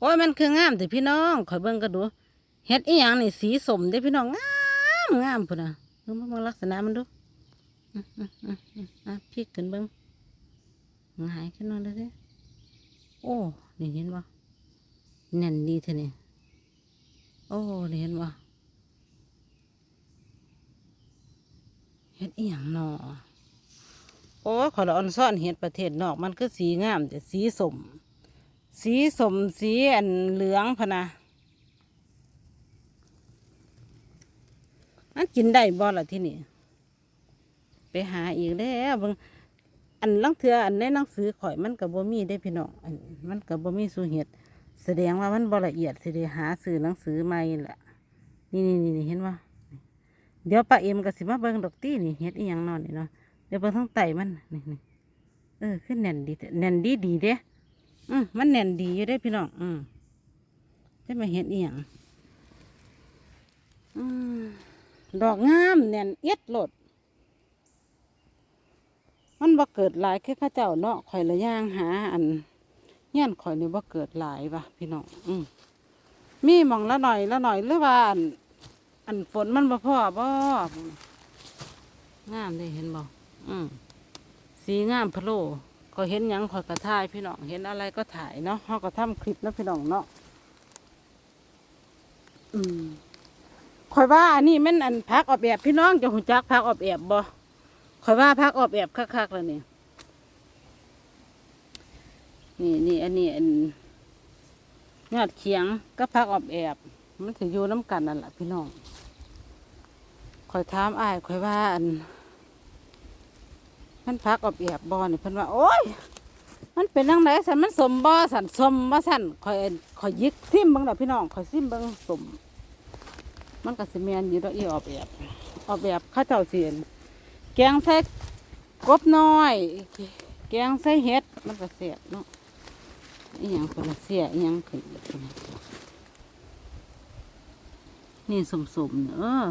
โอ้ยมันคืองามแต่พี่น้องข่อยเบิ่งก็ดูเฮ็ดอีหยังนี่สีสมเด้พี่น้องงามงามพุ่นน่ะเบิ่งเบิ่งลักษณะมันดูอื้ออื้ออื้ออื้ออะพลิกขึ้นเบิ่งหงายขึ้นมาเลยเด้โอ้นี่เห็นบ่แน่นดีเท่นี่โอ้นี่เห็นบ่เฮ็ดอีหยังหนอโอ้ขอละออนซ่อนเฮ็ดประเทศนอกมันคือสีงามแต่สีสม สีสมสีอันเหลืองพนะมันกินได้บ่ล่ะที่นี่ ไปหาอีกแล้วเบางอันลังเทืออันในหนังสือข่อยมันกับบ่มีได้พี่น้องอันมันกับบ่มีสูเหตุแสดงว่ามันบ่ละเอียดสิได้หาซื้อหนังสือใหม่ล่ะนี่นี่นี่เห็นว่าเดี๋ยวป้าเอ็มก็สิมาเบิ่งดอกตี้นี่เฮ็ดอีหยังนอนนี่เนาะเดี๋ยวเบิ่งทั้งไตมันนี่นี่เออขึ้นแน่นดีแท้แน่นดีดีเด้ อืมมันแน่นดีอยู่ได้พี่น้อง อืมจะมาเห็นเอียงอืมดอกงามแน่นเอียดโลด มันบ่เกิดหลายคือข้าเจ้าเนาะข่อยละย่างหา อันเงี้ยนข่อยนี่บ่เกิดหลายป่ะพี่น้อง อืมมีหมองละหน่อยละหน่อยหรือว่าอัน อันฝนมันบ่พอบ่งามเลยเห็นบ่อืมสีงามพะโล ก็เห็นยังข่อยก็ถ่ายพี่น้องเห็นอะไรก็ถ่ายเนาะเขาก็ทำคลิปเนาะพี่น้องเนาะอืมข่อยว่าอันนี้แมันอันพักออกแบบพี่น้องจะหุ่จักพักออกแบบบ่ข่อยว่าพักออกแบบคักๆแล้วนี่นี่นี่อันนี้อันยอดเขียงก็พักออกแบบมันถืออยู่น้ำกันนั่นแหละพี่น้องข่อยถามอ้ายข่อยว่าอัน มันพักออบเอียบบอนี่เพิ่นว่า โอ้ย มันเป็นจังไดสันมันสมบ่สันสมบ่สันคอยคอยยิกซิมเบิ่งดอกพี่น้องคอยซิมเบิ่งสม มันก็สิแม่นอยู่ดอกอีออบเอียบออบเอียบข้าเจ้าเสียนแกงใส่กบน้อย แกงใส่เห็ดมันก็เสียบเนาะอีหยังเพิ่นว่าเสียอีหยังขึ้นนี่สมๆเนอะ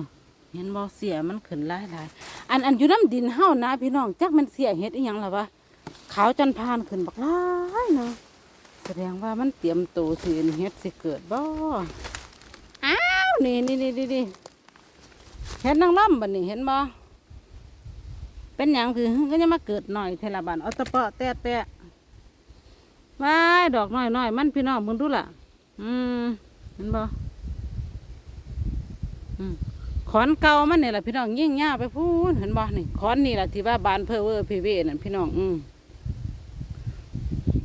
เห็นบ่เสียมันขึ้นหลายๆ อันอันอยู่น้ำดินเฮานะพี่น้องจักมันเสียเห็ดอีหยังล่ะวะขาวจันพานขึ้นบักหลายเนาะแสดงว่ามันเตรียมตัวสิอันเห็ดสิเกิดบ่อ้าวนี่นี่นี่นี่นเห็ดนางล่ำบัดนี้เห็นบ่เป็นหยังคือก็ยังมาเกิดหน่อยเทละบันเอาตะเปาะแตะแตะว้ายดอกน้อยน้อยมันพี่น้องมึงดูล่ะ อืมเห็นบ่อืม ขอนเก่ามันนี่แหละพี่น้องยิ่งย่าไปพูนเห็นบ่นี่ขอนนี่แหละที่ว่าบานเพอเวอร์พีเวนั่นพี่น้องอืม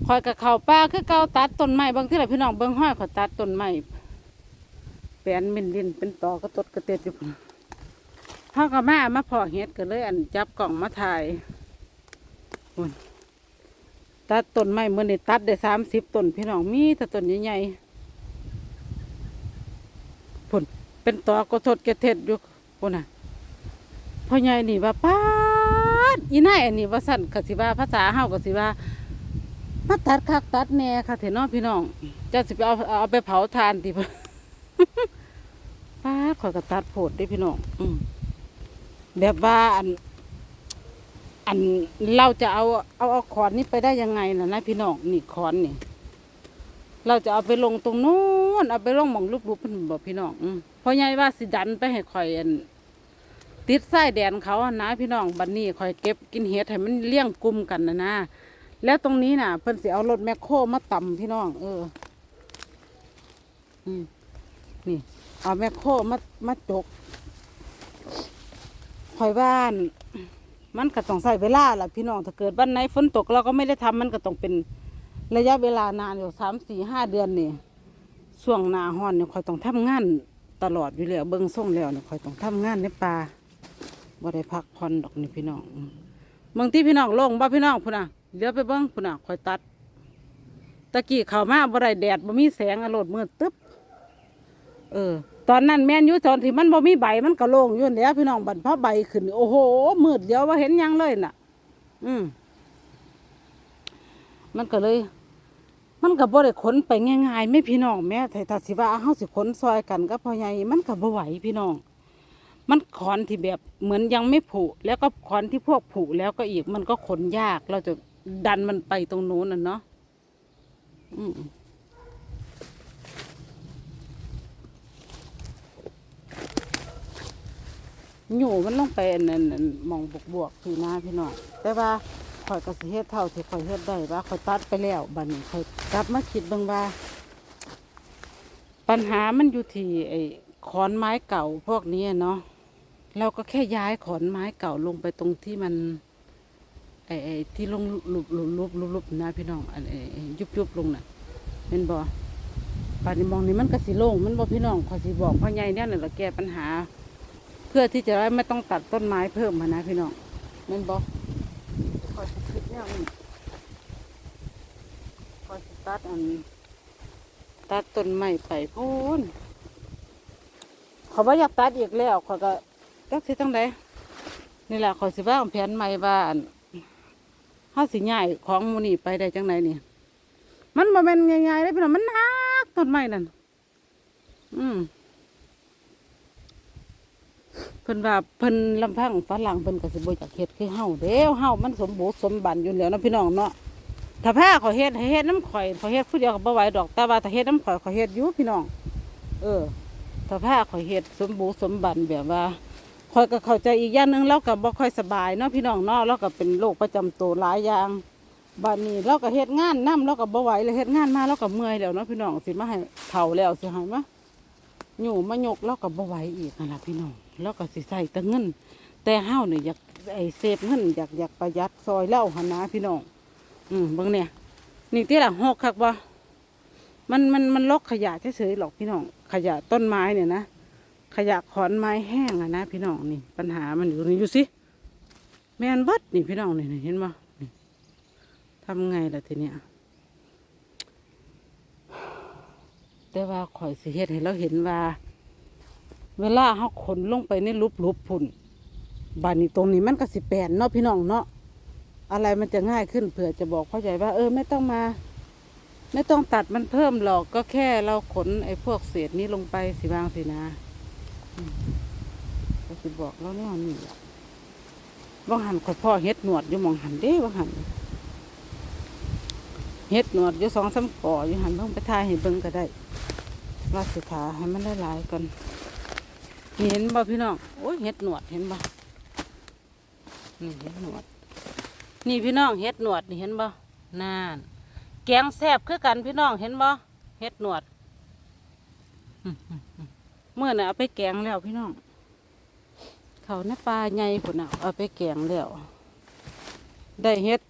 คอยกับเขาป้าคือเก่าตัดต้นไม้บางที่แหละพี่น้องเบิ้งห้อยขาตัดต้นไม้แปลนเป็นดินเป็นตอกระตดกระเต็ดอยู่พุ่นพ่อกับแม่มาพอเฮ็ดก็เลย อันจับกล่องมาถ่ายตัดต้นไม้เมื่อนี่ตัดได้สามสิบต้นพี่น้องมีแต่ต้นใหญ่ๆพุ่น เป็นตอกระทดกระเท็ดอยู่ปุ่นน่ะพ่อใหญ่นี่ว่าป้าดอีนายอันนี้ว่าสั่นกสิว่าภาษาเฮากสิว่ามาตัดคักตัดแหน่ค่ะเถน้องพี่น้องจะสิไปเอาเอาไปเผาทานติป้าดข่อยก็ตัดโพดได้พี่น้องอืมแบบว่าอัน อันเราจะเอาเอาเอาขอนนี้ไปได้ยังไงน่ะนะพี่น้องนี่ขอนนี่ เราจะเอาไปลงตรงนู้นเอาไปลงหมองลูกๆเพิ่นบอกพี่น้องอืมเพราะไงว่าสิดันไปให้ข่อยอันติดไส้แดนเขาอะนะพี่น้องบัดนนี้ข่อยเก็บกินเห็ดให้มันเลี้ยงกลุ่มกันนะนะแล้วตรงนี้น่ะเพิ่นสิเอารถแมคโครมาต่ำพี่น้อง เออ อืมนี่ เอาแมคโครมามาจกข่อยบ้าน มันก็ต้องใส่เวลาล่ะพี่น้องถ้าเกิดวันไหนฝนตกเราก็ไม่ได้ทำมันก็ต้องเป็น ระยะเวลานานอยู่สามสี่ห้าเดือนนี่ช่วงหนาฮ้อนเนี่ยคอยต้องทำงานตลอดอยู่แล้วเบิ้งส่งแล้วเนี่ยคอยต้องทำงานในป่าบ่ได้พักผ่อนดอกนี่พี่น้องบางที่พี่น้องลงบ่พี่น้องพุ่นน่ะเลี้ยวไปเบิ้งพุ่นน่ะคอยตัดตะกี้เข้ามาบ่ได้แดดบ่มีแสงอรดมืดตึ๊บเออ ตอนนั้นแม่นอยู่ตอนที่มันบ่มีใบมันก็โล่งอยู่แล้วพี่น้องบัดพอใบขึ้น โอ้โหมืดเดียวว่าเห็นยังเลยน่ะ อืมมันก็เลย มันก็บ่ได้ขนไปง่ายๆไม่พี่น้องแม่ไทถ้าสิว่าเฮาสิขนซอยกันก็พอใหญ่มันก็บ่ไหวพี่น้อง มันขอนที่แบบเหมือนยังไม่ผุแล้วก็ขอนที่พวกผุแล้วก็อีกมันก็ขนยาก เราจะดันมันไปตรงโน้นน่ะเนาะอือยู่มันลงไปอันนั้นมองบวกๆคือหน้าพี่น้องแต่ว่า อยก็สิเฮ็ดเท่าที่ข่อยเฮ็ดได้ว่าข่อยตัดไปแล้วบัดนี้ข่อยกลับมาคิดเบิ่งว่า ปัญหามันอยู่ที่ไอ้ขอนไม้เก่าพวกนี้เนาะเราก็แค่ย้ายขอนไม้เก่าลงไปตรงที่มันไอ้ไอ้ที่ลงลุบลุบลุบลุบลุบนะพี่น้องอันไอ้ยุบยุบลงน่ะเป็นบ่ป่านนี้มองนี่มันก็สิโล่งมันบ่พี่น้องขอสิบอกพ่อใหญ่เนี่ยน่ะละแก้ปัญหา เพื่อที่จะได้ไม่ต้องตัดต้นไม้เพิ่มมานะพี่น้องแม่นบ่ อยสิคิดแนวนี้ขอยสิตัดอันตัดต้นไม้ไปพูนเขาว่าอยากตัดอีกแล้วเขาก็จักสิตั้งใดนี่แหละเขาสิว่าแผนใหม่ว่านเฮาสิย้ายของมูนี่ไปได้จังไหนนี่มันบ่แม่นง่ายๆเลยพี่น้องมันหักต้นไม้นั่นอืม เพิ่นว่าเพิ่นลำพังฝรั่งเพิ่นก็สิบ่อยากเฮ็ดคือเฮาเด้วเฮามันสมบูรณ์สมบันอยู่แล้วเนาะพี่น้องเนาะถ้าผ้าเขาเฮ็ดให้เฮ็ดน้ำข่อยเขาเฮ็ดผู้เดียวก็บ่ไหวดอกแต่ว่าถ้าเฮ็ดน้ำข่อยเขาเฮ็ดอยู่พี่น้อง เออ ถ้าผ้าเขาเฮ็ดสมบูรณ์สมบันแบบว่าข่อยก็เข้าใจอีกอย่างหนึงเราก็บ่ค่อยสบายเนาะพี่น้องเนาะเราก็เป็นโรคประจำตัวหลายอย่างบัดนี้เราก็เฮ็ดงานนํเราก็บ่ไหวเลยเฮ็ดงานมาเราก็เมื่อยแล้วเนาะพี่น้องสิมาให้เฒ่าแล้วสิให้มา อยู่มายกเราก็บ่ไหวอีกนั่นล่ะพี่น้องเราก็สิใส่แต่เงิน แต่เฮาเนี่ยอยากไอ้เซฟเงินอยากอยากประหยัดซอยเล่าหนนะพี่น้องอืมเบิ่งเนี่ยนี่ที่หลังหกคักบ่มันมันมันลกขยะเฉยๆหรอกพี่น้อง ขยะต้นไม้เนี่ยนะขยะขอนไม้แห้งอะนะพี่น้องนี่ ปัญหามันอยู่นี่อยู่สิแมนบิดนี่พี่น้องนี่เห็นบ่นี่ทำไงล่ะทีเนี้ย แต่ว่าข่อยสิเฮ็ดให้เราเห็นว่า เวลาเฮาขนลงไปในรูปรูปพุ่นบานนี้ตรงนี้มันก็สิแปนเนาะพี่น้องเนาะอะไรมันจะง่ายขึ้นเผื่อจะบอกพ่อใหญ่ว่า เออไม่ต้องมา ไม่ต้องตัดมันเพิ่มหรอกก็แค่เราขนไอ้พวกเศษนี้ลงไปสิบางสินะก็สิบอกเราแน่นี่แหละว่างหันข่อยพ่อเฮ็ดหนวดอยู่มองหันเด้ว่างหัน เฮ็ดหนวดอยู่สองสามก่ออยู่หันเพิ่งไปทายให้เบิ่งก็ได้ว่าสิขาให้มันได้หลายๆก่อนเห็นบ่พี่น้องโอ้ยเฮ็ดหนวดเห็นบ่นี่เฮ็ดหนวด นี่พี่น้องเฮ็ดหนวดนี่เห็นบ่นานแกงแซ่บคือกันพี่น้องเห็นบ่เฮ็ดหนวดเมื่อน่ะเอาไปแกงแล้วพี่น้องเขาในปลาใหญ่พุ่นน่ะเอาไปแกงแล้วได้เฮ็ด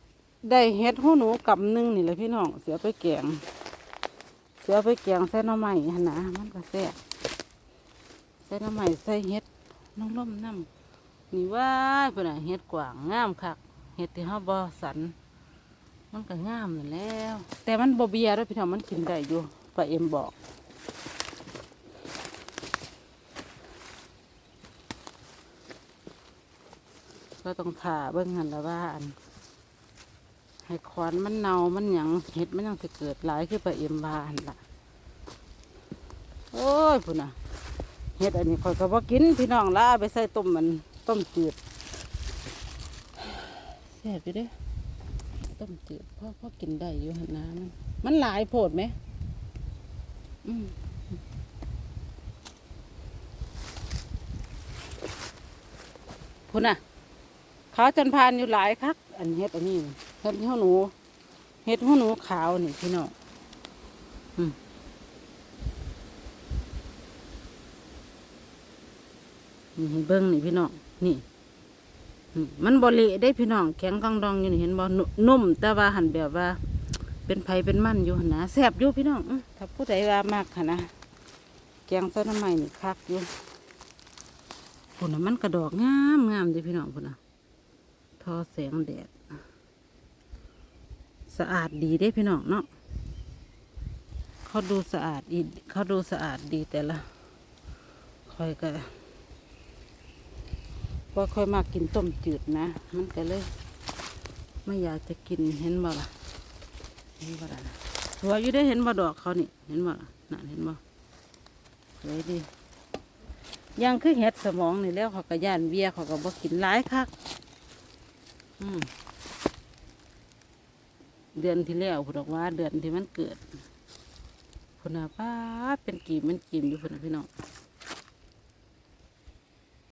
ได้เฮ็ดหูหนูกำหนึงนี่แหละพี่น้องเสียไปแกง เสียไปแกงใส่น่อไม้หั่นนะมันก็แซ่บใส่หน่อไม้ใส่เฮ็ดน้องล่มน้ำนี่ว้ายพุ่นน่ะเฮ็ดกว่างงามคักเห็ดที่เฮาบ่สัน มันก็งามนั่นแล้ว แต่มันบ่เบียด้วยพี่น้องมันกินได้อยู่ป้าเอ็มบอกก็ต้องผ่าเบิ่งหันละว่าอัน ให้คอนมันเนามันหยังเห็ดมันยังสิเกิดหลายคือป้าเอ็มว่านล่ะ โอ้ยพุ่นน่ะเห็ดอันนี้ข่อยก็บ่กินพี่น้องละเอาไปใส่ต้มมันต้มจืดแซ่บอยู่เด้ต้มจืดพ่อพ่อกินได้อยู่หันน้ำมันหลายโพดไหมอืมพุ่นน่ะเขาจันพานอยู่หลายคัก อันเฮ็ดอันนี้ เฮ็ดหัวหนูเฮ็ดหัวหนูขาวนี่พี่น้องอืมนี่เบิ้งนี่พี่น้องนี่มันบริได้พี่น้องแข็งกังดองอยู่นี่เห็นบ่นุนุ่ม แต่ว่าหันแบบว่า เป็นไผเป็นมันอยู่นะแซ่บอยู่พี่น้องถ้าผู้ใดว่ามากค่ะนะแกงส้นน้ำใหม่นี่คักอยู่พุ่นมันกระดอกงามงามด้พี่น้องพุ่นน่ะทอแสงแดด สะอาดดีเด้พี่น้องเนาะเขาดูสะอาดอีเขาดูสะอาดดีแต่ละคอยก็ว่าค่อยมากกินต้มจืดนะ มันก็เลย ไม่อยากจะกินเห็นบ่ล่ะเห็นบ่ล่ะนะสวยอยู่ได้เห็นบ่ดอกเขานี่ เห็นบ่ล่ะน่ะเห็นบ่สวยดียังคือเห็ดสมองนี่แล้วเขาก็ย่านเบียเขาก็บ่กินหลายคักอืม เดือนที่แล้วพุ่นบอกว่า เดือนที่มันเกิดพุ่นน่ะป้าเป็นกีบมันกีมอยู่พุ่นน่ะพี่น้อง